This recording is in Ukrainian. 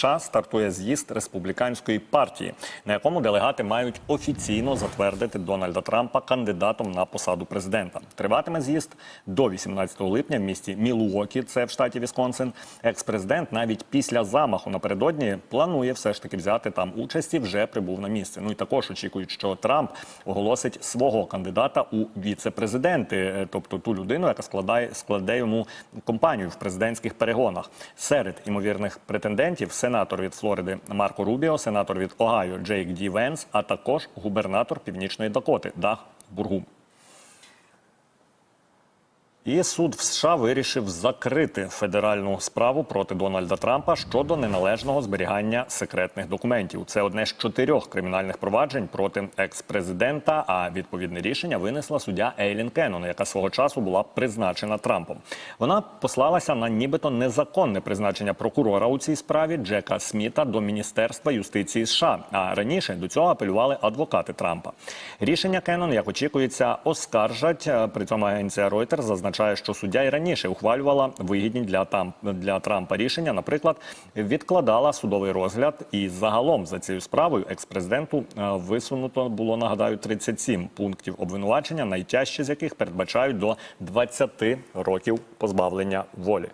США стартує з'їзд республіканської партії, на якому делегати мають офіційно затвердити Дональда Трампа кандидатом на посаду президента. Триватиме з'їзд до 18 липня в місті Мілуокі, це в штаті Вісконсин. Екс-президент навіть після замаху напередодні планує все ж таки взяти там участь і вже прибув на місце. Ну і також очікують, що Трамп оголосить свого кандидата у віце-президенти, е, тобто ту людину, яка складає складе йому компанію в президентських перегонах. Серед імовірних претендентів сенатор від Флориди Марко Рубіо, сенатор від Огайо Джейк Ді Венс, а також губернатор Північної Дакоти Дах Бургум. І суд в США вирішив закрити федеральну справу проти Дональда Трампа щодо неналежного зберігання секретних документів. Це одне з чотирьох кримінальних проваджень проти екс-президента. А відповідне рішення винесла суддя Ейлін Кеннон, яка свого часу була призначена Трампом. Вона послалася на нібито незаконне призначення прокурора у цій справі Джека Сміта до Міністерства юстиції США. А раніше до цього апелювали адвокати Трампа. Рішення Кеннон, як очікується, оскаржать. При цьому агенція Reuters зазначає, що суддя і раніше ухвалювала вигідні для там для Трампа рішення. Наприклад, відкладала судовий розгляд, і загалом за цією справою експрезиденту е, висунуто було нагадаю 37 пунктів обвинувачення, найтяжчі з яких передбачають до 20 років позбавлення волі.